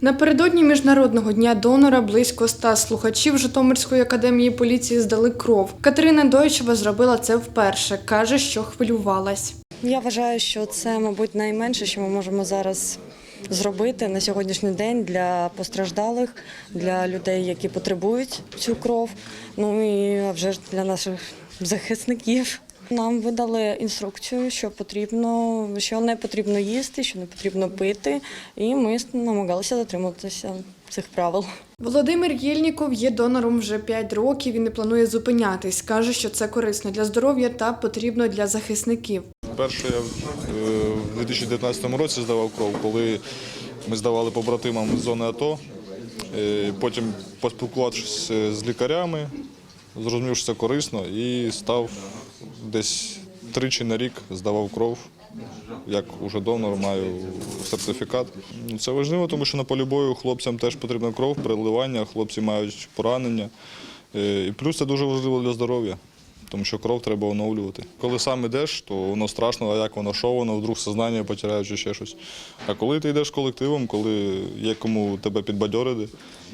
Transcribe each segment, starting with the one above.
Напередодні міжнародного дня донора близько ста слухачів Житомирської академії поліції здали кров. Катерина Дойчева зробила це вперше. каже, що хвилювалась. Я вважаю, що це, мабуть, найменше, що ми можемо зараз зробити на сьогоднішній день для постраждалих, для людей, які потребують цю кров. Ну і вже для наших захисників. Нам видали інструкцію, що потрібно, що не потрібно їсти, що не потрібно пити, і ми намагалися дотримуватися цих правил. Володимир Єльніков є донором вже 5 років і не планує зупинятись. каже, що це корисно для здоров'я та потрібно для захисників. Перше я е, в 2019 році здавав кров, коли ми здавали побратимам з зони АТО. Е, Потім поспілкувавшись з лікарями, зрозумів, що це корисно і став десь тричі на рік здавав кров. Як уже донор маю сертифікат. Ну, Це важливо, тому що на полі бою хлопцям теж потрібна кров, переливання, хлопці мають поранення. Е, І плюс це дуже важливо для здоров'я, тому що кров треба оновлювати. Коли сам йдеш, то воно страшно, а як воно, що воно, вдруг сознання потеряє чи ще щось. А коли ти йдеш колективом, коли є кому тебе підбадьорити,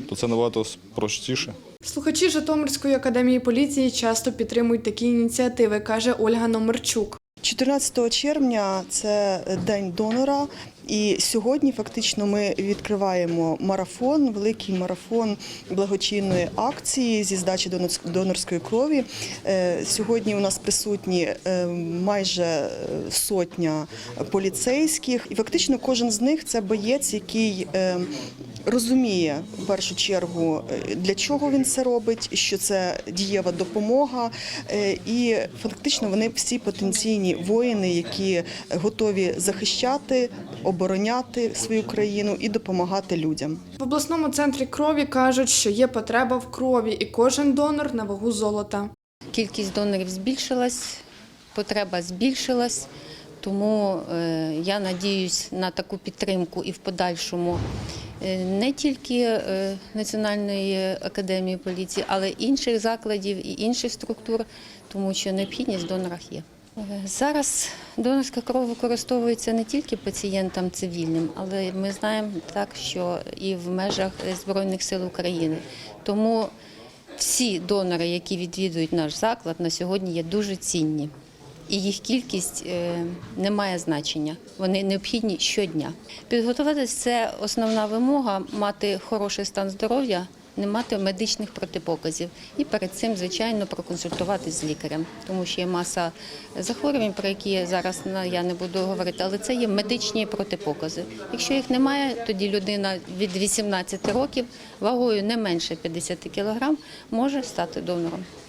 то це набагато простіше. Слухачі Житомирської академії поліції часто підтримують такі ініціативи, каже Ольга Номерчук. 14 червня це день донора. І сьогодні фактично ми відкриваємо марафон, великий марафон благочинної акції зі здачі донорськ- донорської крові. Е, Сьогодні у нас присутні е, майже сотня поліцейських, і фактично кожен з них це боєць, який е, розуміє в першу чергу, е, для чого він це робить, що це дієва допомога, е, і фактично вони всі потенційні воїни, які готові захищати, обороняти свою країну і допомагати людям. В обласному центрі крові кажуть, що є потреба в крові, і кожен донор на вагу золота. Кількість донорів збільшилась, потреба збільшилась, тому е, я надіюсь на таку підтримку і в подальшому не тільки е, Національної академії поліції, але й інших закладів і інших структур, тому що необхідність в донорах є. Е, Зараз донорська кров використовується не тільки пацієнтам цивільним, але ми знаємо так, що і в межах Збройних сил України. Тому всі донори, які відвідують наш заклад, на сьогодні є дуже цінні. І їх кількість е, не має значення. Вони необхідні щодня. Підготуватися це основна вимога мати хороший стан здоров'я, не мати медичних протипоказів. І перед цим, звичайно, проконсультуватись з лікарем, тому що є маса захворювань, про які зараз на- я не буду говорити, але це є медичні протипокази. Якщо їх немає, тоді людина від 18 років вагою не менше 50 кг може стати донором.